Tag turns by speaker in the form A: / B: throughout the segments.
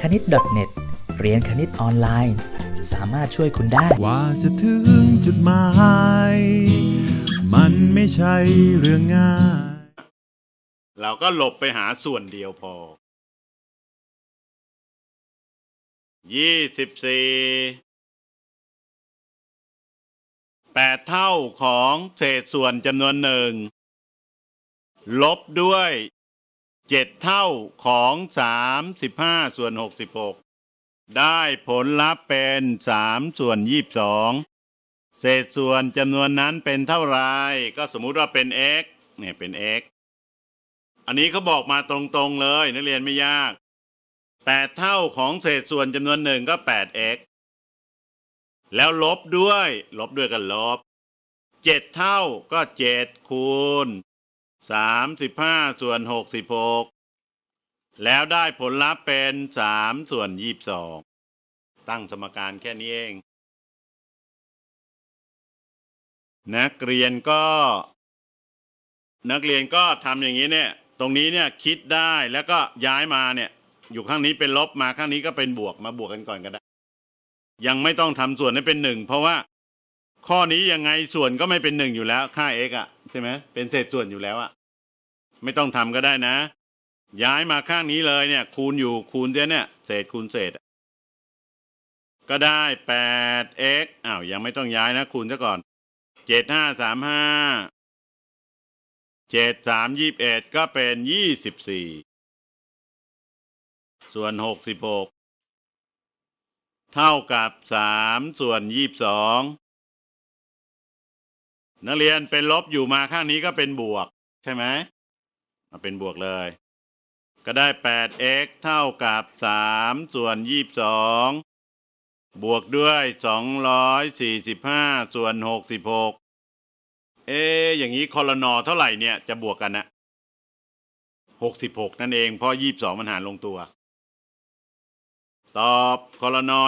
A: คณิต .net เรียนคณิตออนไลน์ สามารถช่วยคุณได้
B: กว่าจะถึงจุดหมาย มันไม่ใช่เรื่องง่าย
C: เราก็หลบไปหาส่วนเดียวพอ ยี่สิบสี่แปดเท่าของเศษส่วนจำนวนหนึ่ง ลบด้วย เจ็ดเท่าของสามสิบห้าส่วนหกสิบหกได้ผลลัพธ์เป็นสามส่วนยี่สิบสองเศษส่วนจำนวนนั้นเป็นเท่าไรก็สมมุติว่าเป็น x เนี่ยเป็น x อันนี้เขาบอกมาตรงๆเลย นักเรียนไม่ยาก8เท่าของเศษส่วนจำนวนหนึ่งก็ 8x แล้วลบด้วย ลบด้วยกันลบ7เท่าก็7คูณ 35ส่วน66แล้วได้ผลลัพธ์เป็น3ส่วน22ตั้งสมการแค่นี้เอง นักเรียนก็ นักเรียนก็ทำอย่างนี้เนี่ย ตรงนี้เนี่ยคิดได้แล้วก็ย้ายมาเนี่ย อยู่ข้างนี้เป็นลบมาข้างนี้ก็เป็นบวกมาบวกกันก่อนก็ได้ ยังไม่ต้องทำส่วนให้เป็นหนึ่งเพราะว่า ข้อนี้ยังไงส่วนก็ไม่เป็นหนึ่งอยู่แล้ว ค่า x อะ ใช่ไหมเป็นเศษส่วนอยู่แล้วอะไม่ต้องทำก็ได้นะ ย้ายมาข้างนี้เลยเนี่ย คูณอยู่คูณเสียเนี่ย เศษคูณเศษ ก็ได้ 8x อ้าวยังไม่ต้องย้ายนะ คูณซะก่อน 7535เจ็ดสามยี่สิบเอ็ดก็เป็นยี่สิบสี่ส่วนหกสิบหกเท่ากับสามส่วนยี่สิบสอง นักเรียนเป็นลบอยู่มาข้างนี้ก็เป็นบวก ใช่ไหมมาเป็นบวกเลย ก็ได้แปด x เท่ากับสามส่วนยี่สิบสองบวกด้วยสองร้อยสี่สิบห้าส่วนหกสิบหกเอ๊อย่างนี้คอรนอเท่าไหร่เนี่ยจะบวกกันนะหกสิบหกนั่นเองเพราะยี่สิบสองมันหารลงตัว ตอบคอรนอ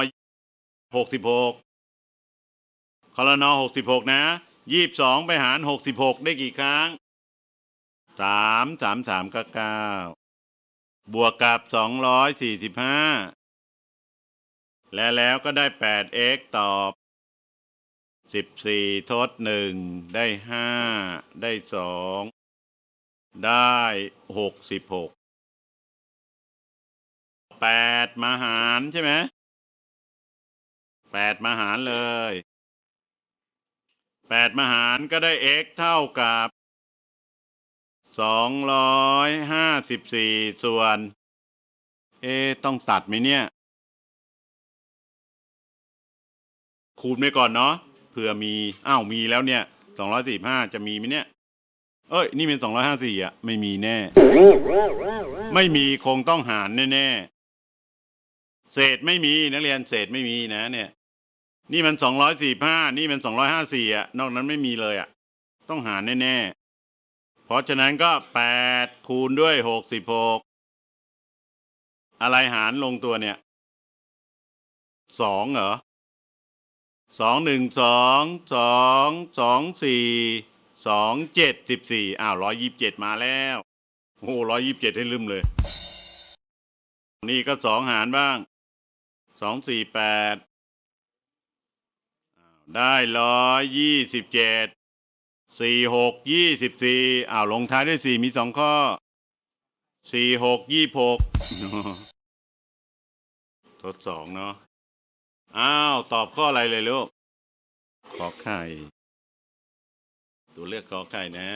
C: หกสิบหกคอรนอหกสิบหกนะ ยี่สิบสองไปหารหกสิบหกได้กี่ครั้งสามสามสามก็เก้าบวกกับสองร้อยสี่สิบห้าและแล้วก็ได้แปด x ตอบสิบสี่ทดหนึ่งได้ห้าได้สองได้หกสิบหกแปดมาหารใช่ไหมแปดมาหารเลย แปดมหารก็ได้ x เท่ากับสองร้อยห้าสิบสี่ส่วน เอ ต้องตัดไหมเนี่ย คูณไปก่อนเนาะเผื่อมี อ้าว มีแล้วเนี่ยสองร้อยสี่ห้าจะมีไหมเนี่ย เอ้ย นี่เป็นสองร้อยห้าสี่อะ ไม่มีแน่ ไม่มีคงต้องหารแน่ๆเศษไม่มีนักเรียนเศษไม่มีนะเนี่ย นี่มันสองร้อยสี่ห้านี่มันสองร้อยห้าสี่อะ นอกนั้นไม่มีเลยอะ ต้องหารแน่ๆ เพราะฉะนั้นก็แปดคูณด้วยหกสิบหกอะไรหารลงตัวเนี่ยสองเหรอสองหนึ่งสองสองสองสี่สองเจ็ดสิบสี่อ้าวร้อยยิบเจ็ดมาแล้วโอ้ร้อยยิบเจ็ดให้ลืมเลย นี่ก็สองหารบ้างสองสี่แปด ได้ร้อยยี่สิบเจ็ดสี่หกยี่สิบสี่อ้าวลงท้ายด้วยสี่มีสองข้อสี่หกยี่หกทดสองเนาะอ้าว ตอบข้ออะไรเลยลูกขอไข่ ตัวเลือกขอไข่นะ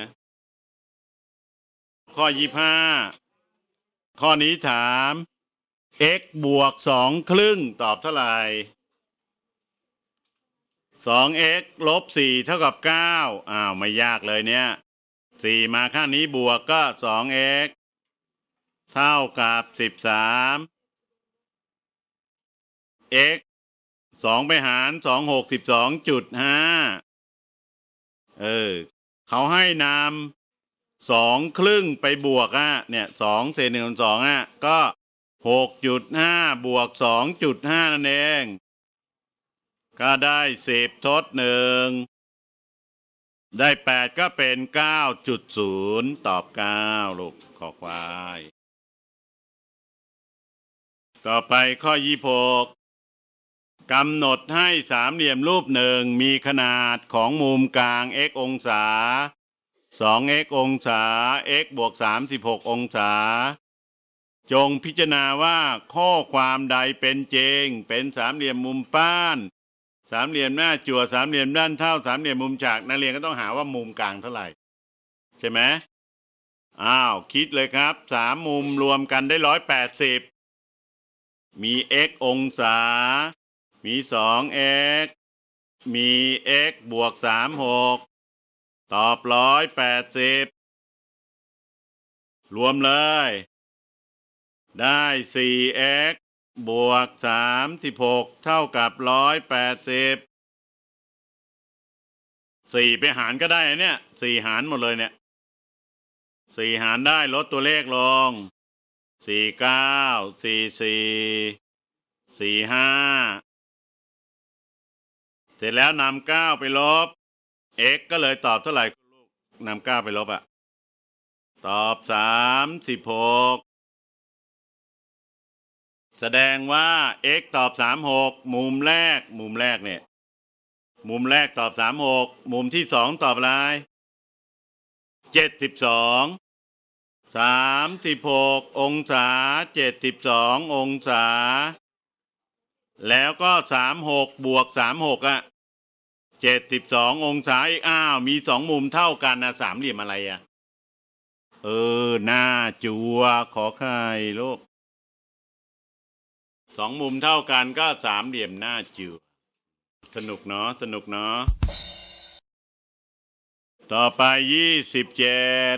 C: ข้อยี่ห้าข้อนี้ถาม x บวกสองครึ่งตอบเท่าไหร่ สอง x ลบสี่เท่ากับเก้าอ้าว ไม่ยากเลยเนี่ยสี่มาข้างนี้บวกก็สอง x เท่ากับสิบสาม x สองไปหารสองหกสิบสองจุดห้าเออ เขาให้นำสองครึ่งไปบวกอะ เนี่ยสองเศษหนึ่งส่วนสองอะ ก็หกจุดห้าบวกสองจุดห้านั่นเอง ก็ได้สิบทดหนึ่งได้แปดก็เป็นเก้าจุดศูนย์ตอบเก้าลูกขอควาย ต่อไปข้อยี่หกกำหนดให้สามเหลี่ยมรูปหนึ่งมีขนาดของมุมกลาง x องศา 2x องศา x บวก 36 องศา จงพิจารณาว่าข้อความใดเป็นจริง เป็นสามเหลี่ยมมุมป้าน สามเหลี่ยมหน้าจั่วสามเหลี่ยมด้านเท่าสามเหลี่ยมมุมฉากนักเรียนก็ต้องหาว่ามุมกลางเท่าไหร่ ใช่ไหมอ้าว คิดเลยครับสามมุมรวมกันได้ร้อยแปดสิบมี x องศา มีสอง x มี x บวกสามหกตอบร้อยแปดสิบรวมเลย ได้ 4x บวก36เท่ากับ180 4ไปหารก็ได้เนี่ย4หารหมดเลยเนี่ย4หารได้ลดตัวเลขลง49 44 45เสร็จแล้วนำ9ไปลบ x ก็เลยตอบเท่าไหร่ลูกนำ9ไปลบอะตอบ36 แสดงว่า x ตอบสามหกมุมแรก มุมแรกเนี่ย มุมแรกตอบสามหกมุมที่สองตอบอะไรเจ็ดสิบสองสามสิบหกองศาเจ็ดสิบสององศา แล้วก็สามหกบวกสามหกอะเจ็ดสิบสององศาอีกอ้าว มีสองมุมเท่ากันนะสามเหลี่ยมอะไรอะ เออ หน้าจัวขอไข่ลูก สองมุมเท่ากันก็สามเหลี่ยมหน้าจิ๋วสนุกเนาะสนุกเนาะต่อไปยี่สิบเจ็ด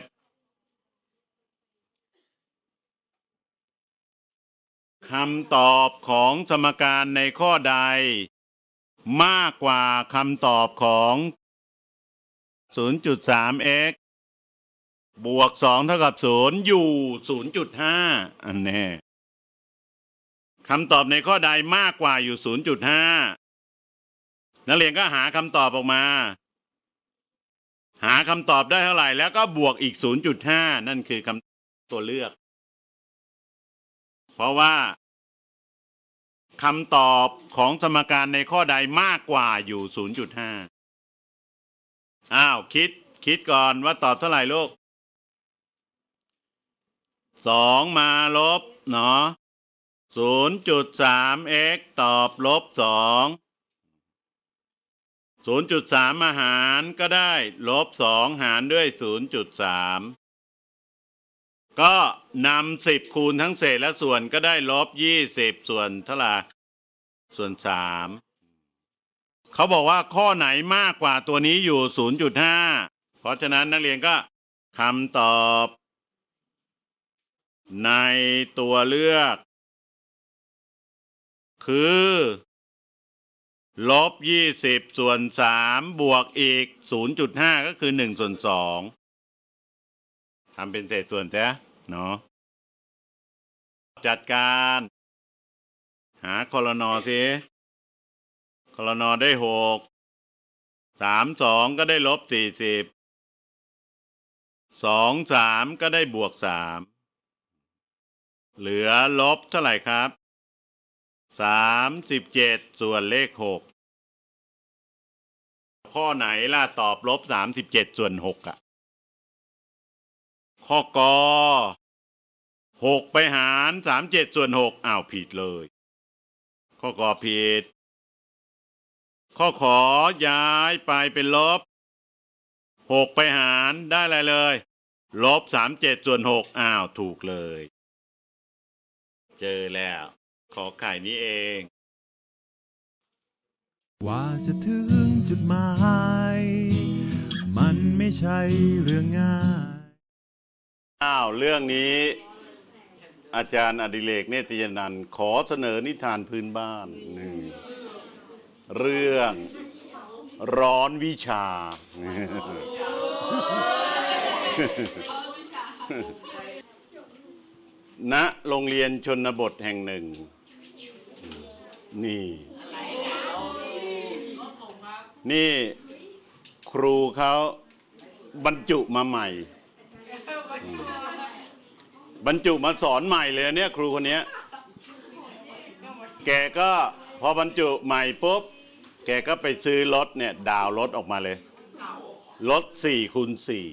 C: คำตอบของสมการในข้อใด มากกว่าคำตอบของ 0.3x บวก 2 เท่ากับ 0 อยู่ 0.5 อันแน่ คำตอบในข้อใดมากกว่าอยู่ 0.5 นักเรียนก็หาคำตอบออกมา หาคำตอบได้เท่าไหร่ แล้วก็บวกอีก 0.5 นั่นคือคำตัวเลือก เพราะว่าคำตอบของสมการในข้อใดมากกว่าอยู่ 0.5 อ้าว คิด คิดก่อนว่าตอบเท่าไหร่ลูกสองมาลบเนาะ ศูนย์จุดสาม x ตอบลบสองศูนย์จุดสามมาหารก็ได้ลบสองหารด้วยศูนย์จุดสามก็นำสิบคูณทั้งเศษและส่วนก็ได้ลบยี่สิบส่วนเท่าไหร่ส่วนสามเขาบอกว่าข้อไหนมากกว่าตัวนี้อยู่ศูนย์จุดห้าเพราะฉะนั้นนักเรียนก็คำตอบ ในตัวเลือก คือ ลบยี่สิบส่วนสามบวกอีกศูนย์จุดห้าก็คือหนึ่งส่วนสองทำเป็นเศษส่วนแท้เนาะจัดการ หาคอลนอสิคอลนอได้หกสามสองก็ได้ลบสี่สิบสองสามก็ได้บวกสามเหลือลบเท่าไหร่ครับ สามสิบเจ็ดส่วนเลขหกข้อไหนล่ะตอบลบสามสิบเจ็ดส่วนหกอะข้อกอหกไปหารสามเจ็ดส่วนหกอ้าวผิดเลย ข้อกอผิด ข้อขอย้ายไปเป็นลบหกไปหารได้อะไรเลย ลบสามเจ็ดส่วนหกอ้าวถูกเลย เจอแล้ว ขอไข่นี้เอง
B: กว่าจะถึงจุดหมาย มันไม่ใช่เรื่องง่าย
C: อ้าวเรื่องนี้ อาจารย์อดิเรกเนตรยนันท์ขอเสนอนิทานพื้นบ้านนี่เรื่องร้อนวิชา ณ โรงเรียนชนบทแห่งหนึ่ง นี่ นี่ครูเขาบรรจุมาใหม่ บรรจุมาสอนใหม่เลยเนี่ยครูคนเนี้ยแกก็พอบรรจุใหม่ปุ๊บ แกก็ไปซื้อรถเนี่ย ดาวน์รถออกมาเลย รถสี่คูณสี่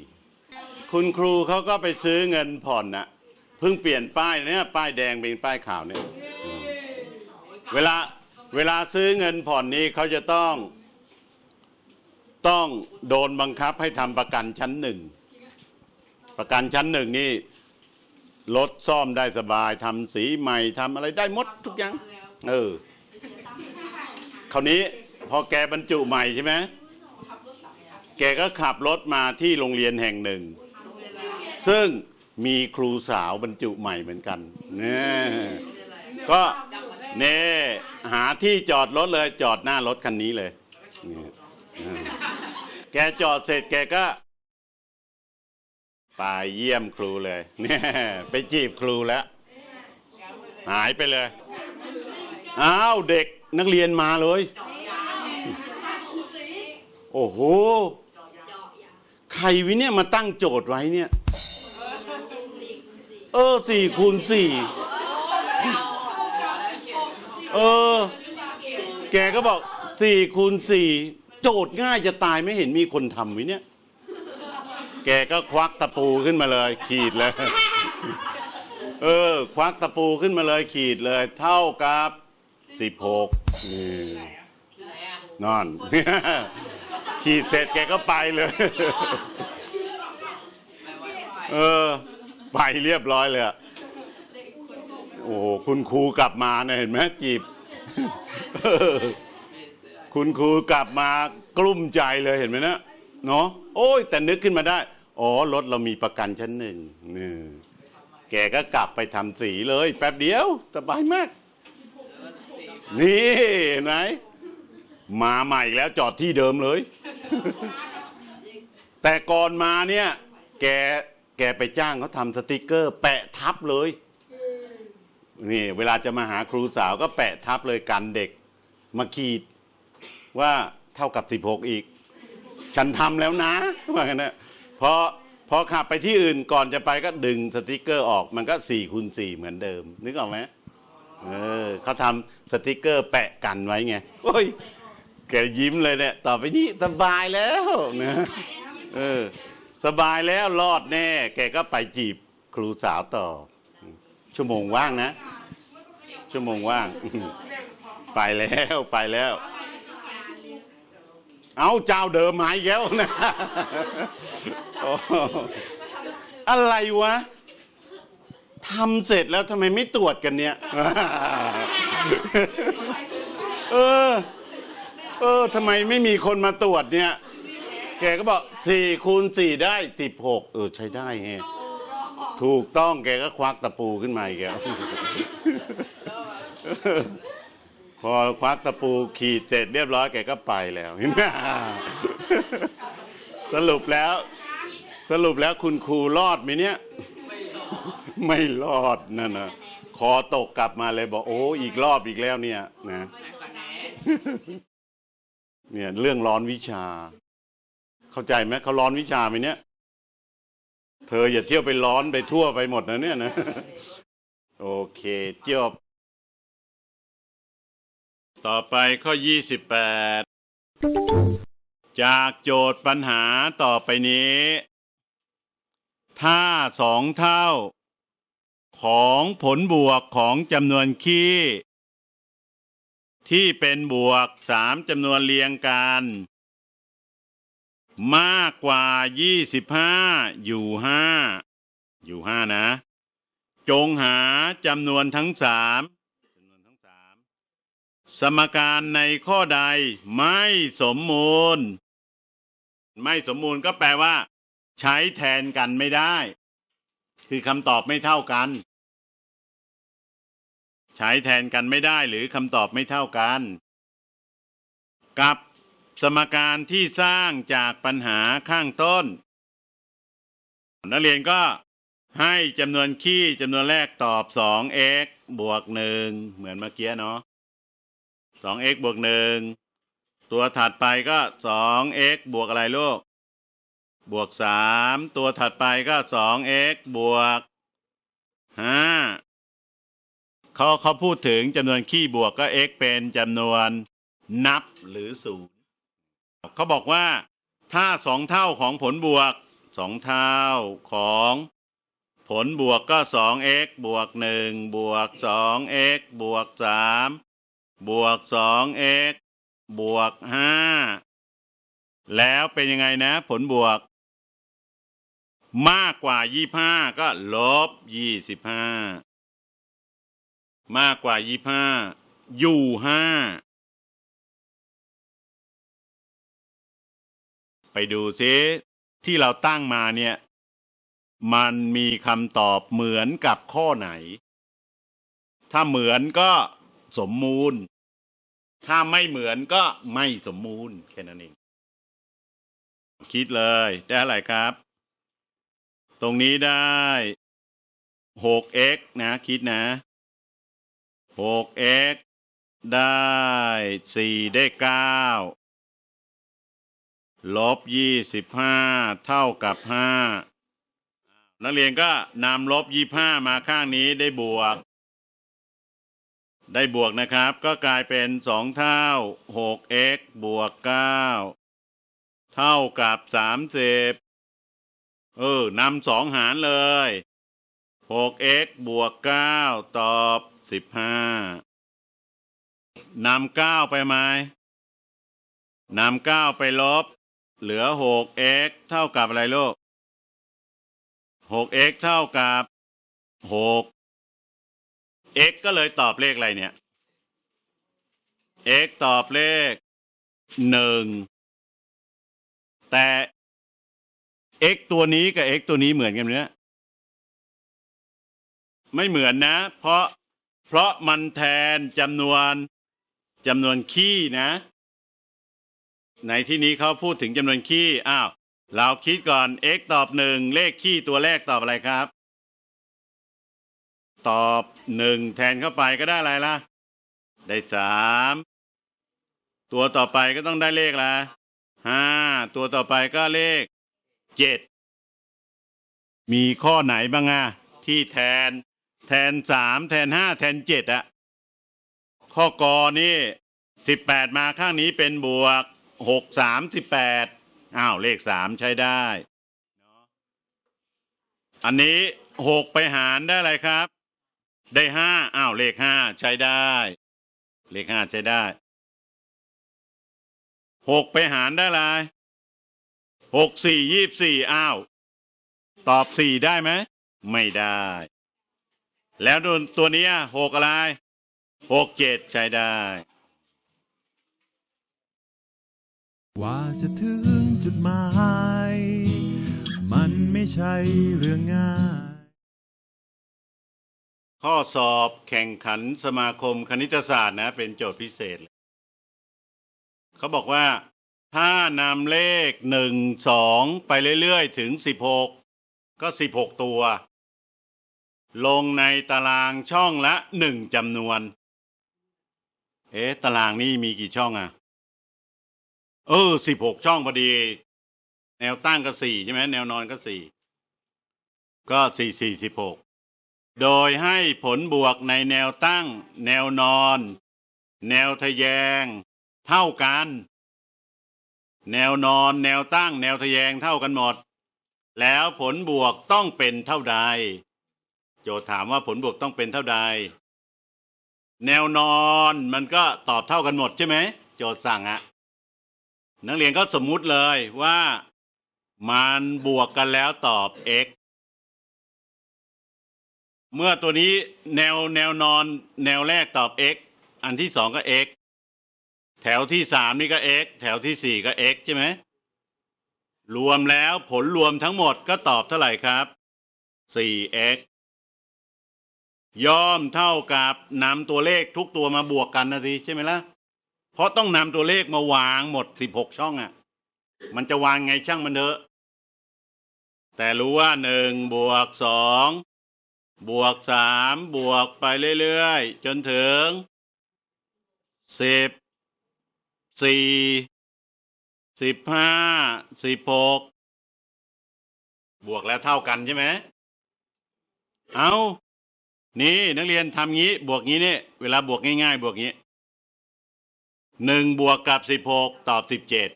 C: คุณครูเขาก็ไปซื้อเงินผ่อนนะเพิ่งเปลี่ยนป้ายเนี่ยป้ายแดงเป็นป้ายขาวเนี่ยอืม เวลาเวลาซื้อเงินผ่อนนี้เขาจะต้องต้องโดนบังคับให้ทำประกันชั้นหนึ่ง ประกันชั้นหนึ่งนี่รถซ่อมได้สบายทำสีใหม่ทำอะไรได้หมดทุกอย่าง เออคราวนี้พอแกบรรจุใหม่ใช่ไหมแกก็ขับรถมาที่โรงเรียนแห่งหนึ่ง ซึ่งมีครูสาวบรรจุใหม่เหมือนกันเนี่ยก็ เน่หาที่จอดรถเลยจอดหน้ารถคันนี้เลย แกจอดเสร็จแกก็ไปเยี่ยมครูเลย เนี่ยไปจีบครูแล้ว หายไปเลย อ้าวเด็กนักเรียนมาเลย โอ้โห ใครวิเนี่ยมาตั้งโจทย์ไว้เนี่ย เออสี่คูณสี่ เออ แกก็บอกสี่คูณสี่โจทย์ง่ายจะตายไม่เห็นมีคนทำวิเนี่ย แกก็ควักตะปูขึ้นมาเลย ขีดเลย เออ ควักตะปูขึ้นมาเลยขีดเลย เท่ากับสิบหกนี่นอน ขีดเสร็จแกก็ไปเลย เออ ไปเรียบร้อยเลยอะ โอ้โหคุณครูกลับมาเนี่ยเห็นไหมจีบ คุณครูกลับมากลุ้มใจเลยเห็นไหมนะเนาะโอ้ย แต่นึกขึ้นมาได้ อ๋อรถเรามีประกันชั้นหนึ่งนี่แกก็กลับไปทำสีเลย แป๊บเดียวสบายมาก นี่เห็นไหน มาใหม่แล้วจอดที่เดิมเลย แต่ก่อนมาเนี่ย แกแกไปจ้างเขาทำสติกเกอร์ แปะทับเลย นี่เวลาจะมาหาครูสาวก็แปะทับเลยกันเด็ก มาขีดว่าเท่ากับ 16 อีก ฉันทำแล้วนะว่ากันนะพอพอขับไปที่อื่นก่อนจะไปก็ดึงสติกเกอร์ออกมันก็4คูณ4เหมือนเดิม นึกออกไหมเออเขาทำสติกเกอร์แปะกันไว้ไงโอ้ยแกยิ้มเลยเนี่ยต่อไปนี้สบายแล้วนะเออสบายแล้วรอดแน่ แกก็ไปจีบครูสาวต่อ ชั่วโมงว่างนะ ชั่วโมงว่าง ไปแล้วไปแล้ว เอาเจ้าเดิมหายแล้วนะอะไรวะทำเสร็จแล้วทำไมไม่ตรวจกันเนี่ย เออ เออทำไมไม่มีคนมาตรวจเนี่ย แกก็บอกสี่คูณสี่ได้สิบหกเออ ใช้ได้ฮ ถูกต้องแกก็ควักตะปูขึ้นมาอีกแล้วพอควักตะปูขีดเสร็จเรียบร้อยแกก็ไปแล้วเห็นไหมสรุปแล้ว สรุปแล้วคุณครูรอดไหมเนี่ย ไม่รอดนั่นนะคอตกกลับมาเลยบอกโอ้อีกรอบอีกแล้วเนี่ยนะเนี่ยเรื่องร้อนวิชา เข้าใจไหมเขาร้อนวิชาไหมเนี่ย เธออย่าเที่ยวไปร้อนไปทั่วไปหมดนะเนี่ยนะ โอเคจบต่อไปข้อ 28 จากโจทย์ปัญหาต่อไปนี้ ถ้าสองเท่า ของผลบวกของจำนวนคี่ ที่เป็นบวกสามจำนวนเรียงกัน มากกว่า25อยู่ห้าอยู่ห้านะ จงหาจำนวนทั้งสามจำนวนทั้งสามสมการในข้อใดไม่สมมูล ไม่สมมูลก็แปลว่า ใช้แทนกันไม่ได้ คือคำตอบไม่เท่ากัน ใช้แทนกันไม่ได้หรือคำตอบไม่เท่ากัน กับ สมการที่สร้างจากปัญหาข้างต้น นักเรียนก็ให้จำนวนคี่จำนวนแรกตอบ 2x บวกหนึ่งเหมือนเมื่อกี้เนาะ 2x บวกหนึ่งตัวถัดไปก็ 2x บวกอะไรลูก บวกสามตัวถัดไปก็ 2x บวกห้าเขาเขาพูดถึงจำนวนขี้บวกก็ x เป็นจำนวนนับหรือศูนย์ เขาบอกว่า ถ้าสองเท่าของผลบวกสองเท่าของ ผลบวกก็สอง x บวกหนึ่งบวกสอง x บวกสามบวกสอง x บวกห้าแล้วเป็นยังไงนะ ผลบวก มากกว่ายี่ห้าก็ลบยี่สิบห้ามากกว่ายี่ห้าอยู่ห้า ไปดูซิที่เราตั้งมาเนี่ย มันมีคำตอบเหมือนกับข้อไหน ถ้าเหมือนก็สมมูล ถ้าไม่เหมือนก็ไม่สมมูลแค่นั้นเอง คิดเลยได้อะไรครับ ตรงนี้ได้ 6x นะ คิดนะ 6x ได้4ได้9 ลบยี่สิบห้าเท่ากับห้านักเรียนก็นำลบยี่ห้ามาข้างนี้ได้บวก ได้บวกนะครับ ก็กลายเป็นสองเท่าหกเอ็กบวกเก้าเท่ากับสามสิบเออนำสองหารเลยหกเอ็กบวกเก้าตอบสิบห้านำเก้าไปไหมนำเก้าไปลบ เหลือ 6x เท่ากับอะไรลูก 6x เท่ากับ6 x ก็เลยตอบเลขอะไรเนี่ย x ตอบเลข1แต่ x ตัวนี้กับ x ตัวนี้เหมือนกันไหมเนี่ยไม่เหมือนนะ เพราะเพราะมันแทนจำนวนจำนวนขี้นะ ในที่นี้เขาพูดถึงจำนวนขี้อ้าวเราคิดก่อน x ตอบหนึ่งเลขขี้ตัวแรกตอบอะไรครับ ตอบหนึ่งแทนเข้าไปก็ได้อะไรล่ะ ได้สามตัวต่อไปก็ต้องได้เลขละห้าตัวต่อไปก็เลขเจ็ดมีข้อไหนบ้างอะที่แทน แทนสามแทนห้าแทนเจ็ดอะข้อกอนี่สิบแปดมาข้างนี้เป็นบวก หกสามสิบแปดอ้าวเลขสามใช้ได้ อันนี้หกไปหารได้อะไรครับ ได้ห้าอ้าวเลขห้าใช้ได้ เลขห้าใช้ได้หกไปหารได้อะไรหกสี่ยี่บสี่อ้าว ตอบสี่ได้ไหม ไม่ได้ แล้วตัวนี้หกอะไรหกเจ็ดใช้ได้
B: กว่าจะถึงจุดหมาย มันไม่ใช่เรื่องง่าย
C: ข้อสอบแข่งขันสมาคมคณิตศาสตร์นะ เป็นโจทย์พิเศษ เขาบอกว่า ถ้านำเลขหนึ่งสองไปเรื่อยๆ ถึงสิบหกก็สิบหกตัว ลงในตารางช่องละหนึ่งจำนวน เอ๊ะ ตารางนี่มีกี่ช่องอะ เออสิบหกช่องพอดี แนวตั้งก็สี่ใช่ไหมแนวนอนก็สี่ก็สี่สี่สิบหกโดยให้ผลบวกในแนวตั้ง แนวนอน แนวทะแยง เท่ากัน แนวนอน แนวตั้ง แนวทะแยงเท่ากันหมด แล้วผลบวกต้องเป็นเท่าใด โจทย์ถามว่าผลบวกต้องเป็นเท่าใด แนวนอนมันก็ตอบเท่ากันหมดใช่ไหมโจทย์สั่งอะ นักเรียนก็สมมุติเลยว่า มันบวกกันแล้วตอบ x เมื่อตัวนี้แนวแนวนอน แนวแรกตอบ x อันที่สองก็ x แถวที่สามนี่ก็ x แถวที่สี่ก็ x ใช่ไหม รวมแล้วผลรวมทั้งหมดก็ตอบเท่าไหร่ครับ 4x ย่อมเท่ากับนำตัวเลขทุกตัวมาบวกกันนะสิใช่ไหมล่ะ เพราะต้องนำตัวเลขมาวางหมด16ช่องอะ่ะ มันจะวางไงช่างมันเถอะ แต่รู้ว่าหนึ่งบวกสองบวกสามบวกไปเรื่อยๆ จนถึงสิบสี่สิบห้าสิบหกบวกแล้วเท่ากันใช่ไหม เอานี่นักเรียนทำงี้ บวกงี้เนี่ยเวลาบวกง่ายๆ บวกงี้ หนึ่งบวกกับสิบหกตอบสิบเจ็ด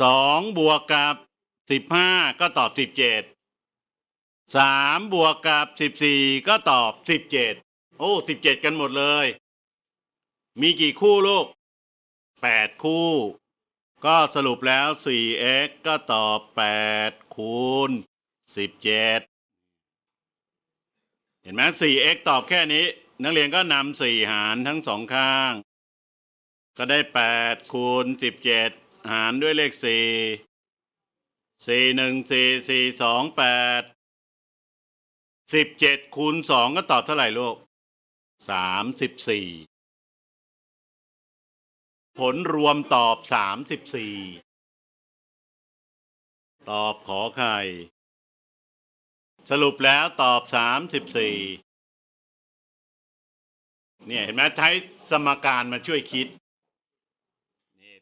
C: สองบวกกับสิบห้าก็ตอบสิบเจ็ดสามบวกกับสิบสี่ก็ตอบสิบเจ็ดโอ้สิบเจ็ดกันหมดเลย มีกี่คู่ลูกแปดคู่ ก็สรุปแล้ว 4x ก็ตอบ8คูณ17 เห็นไหม 4x ตอบแค่นี้ นักเรียนก็นำ4หารทั้งสองข้าง ก็ได้8คูณ17หารด้วยเลข4 4 1 4 4 2 8 17คูณ2ก็ตอบเท่าไหร่ลูก34ผลรวมตอบสามสิบสี่ตอบขอไข่สรุปแล้วตอบสามสิบสี่เนี่ยเห็นไหมใช้สมการมาช่วยคิด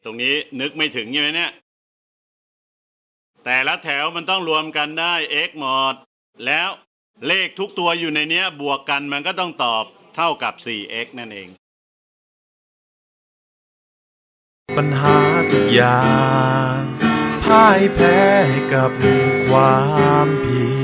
C: ตรงนี้นึกไม่ถึงใช่ไหมเนี่ย แต่ละแถวมันต้องรวมกันได้ x หมด แล้วเลขทุกตัวอยู่ในเนี้ย บวกกันมันก็ต้องตอบเท่ากับ 4x นั่นเอง
B: ปัญหาทุกอย่างพ่ายแพ้กับความผิด